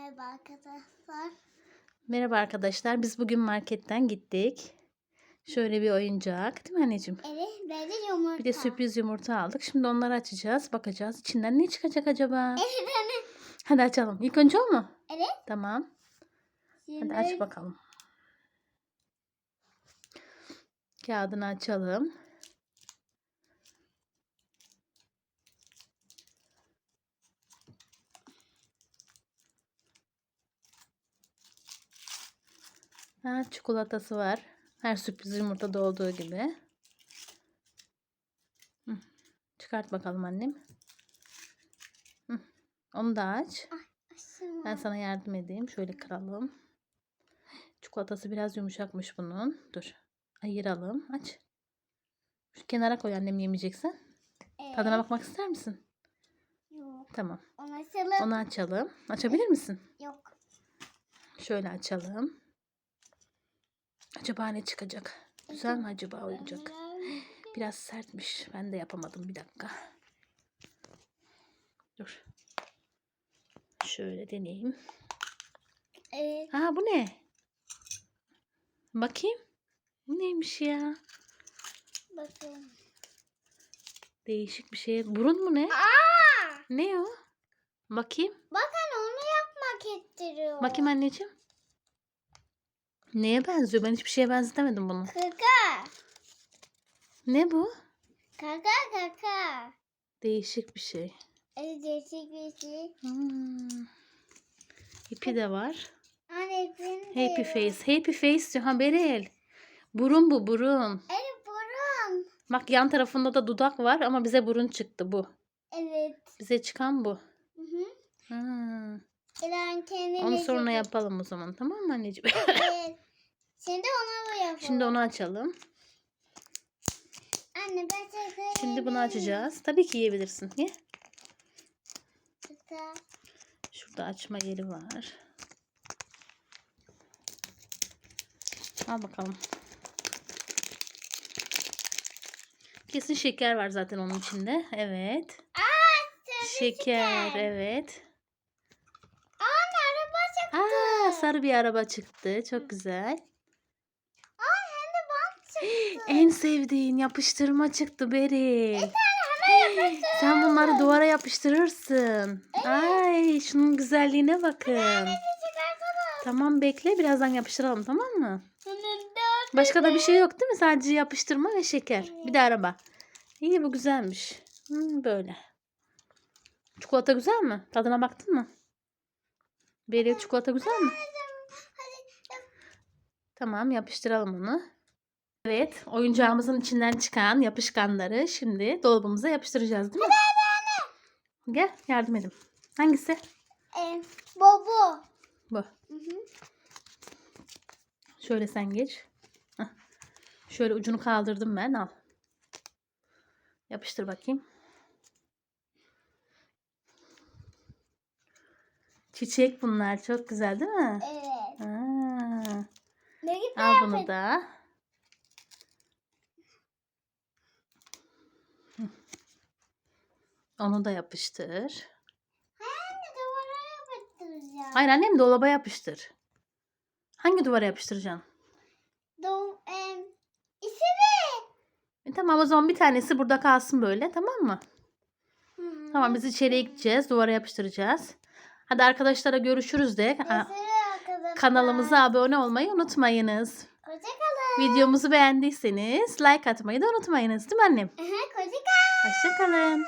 Merhaba arkadaşlar. Merhaba arkadaşlar. Biz bugün marketten gittik. Şöyle bir oyuncak. Değil mi anneciğim? Evet, böyle yumurta. Bir de sürpriz yumurta aldık. Şimdi onları açacağız. Bakacağız. İçinden ne çıkacak acaba? Evet anne. Hadi açalım. İlk önce o mu? Evet. Tamam. Şimdi Hadi aç bakalım. Kağıdını açalım. Ha, çikolatası var. Her sürpriz yumurtada olduğu gibi. Hı. Çıkart bakalım annem. Hı. Onu da aç. Ben sana yardım edeyim. Şöyle kıralım. Çikolatası biraz yumuşakmış bunun. Dur. Ayıralım. Aç. Şu kenara koy annem yemeyeceksen. Evet. Tadına bakmak ister misin? Yok. Tamam. Onu açalım. Onu açalım. Açabilir misin? Yok. Şöyle açalım. Acaba ne çıkacak? Güzel mi acaba oyuncak? Biraz sertmiş. Ben de yapamadım. Bir dakika. Dur. Şöyle deneyeyim. Evet. Ha bu ne? Bakayım. Bu neymiş ya? Bakın. Değişik bir şey. Burun mu ne? Aa! Ne o? Bakayım. Bakın onu yapmak istiyor. Bakayım anneciğim. Neye benziyor? Ben hiçbir şeye benzetemedim bunu. Kaka. Ne bu? Kaka kaka. Değişik bir şey. Evet değişik bir şey. Hmm. İpi de var. Anne benim Happy face. Happy face diyor. Ha Beril. Burun bu burun. Evet burun. Bak yan tarafında da dudak var ama bize burun çıktı bu. Evet. Bize çıkan bu. Hı hı. Ha. Onu sonra yapalım o zaman. Tamam mı anneciğim? Evet. Şimdi ona bu yapalım. Şimdi onu açalım. Anne ben çekeyim. Şimdi bunu açacağız. Tabii ki yiyebilirsin. Ye. Şurada açma yeri var. Al bakalım. Kesin şeker var zaten onun içinde. Evet. Şeker, evet. Anne araba çıktı. Aa, sarı bir araba çıktı. Çok güzel. Ay hem de bant çıktı. En sevdiğin yapıştırma çıktı Beril. Sen bunları duvara yapıştırırsın. Ay, şunun güzelliğine bakın. Tamam bekle birazdan yapıştıralım tamam mı? Başka da bir şey yok değil mi? Sadece yapıştırma ve şeker. Bir de araba. İyi bu güzelmiş. Hmm, böyle. Çikolata güzel mi? Tadına baktın mı? Beril çikolata güzel mi? Tamam yapıştıralım onu. Evet oyuncağımızın içinden çıkan yapışkanları şimdi dolabımıza yapıştıracağız değil mi? Gel yardım edin. Hangisi? Ee, Bobo. Bu. Hı hı. Şöyle sen geç. Şöyle ucunu kaldırdım ben al. Yapıştır bakayım. Çiçek bunlar çok güzel değil mi? Evet. Aa, Ne al bunu da. Onu da yapıştır. Anne duvara yapıştıracağım. Hayır annem dolaba yapıştır. Hangi duvara yapıştıracaksın? Do em, ismi. E, tamam o zaman bir tanesi burada kalsın böyle tamam mı? Hı. Tamam biz içeriye gideceğiz. Duvara yapıştıracağız. Hadi arkadaşlara görüşürüz de. Kanalımıza abone olmayı unutmayınız. Hoşçakalın. Videomuzu beğendiyseniz like atmayı da unutmayınız değil mi annem? Hoşçakalın. Hoşçakalın.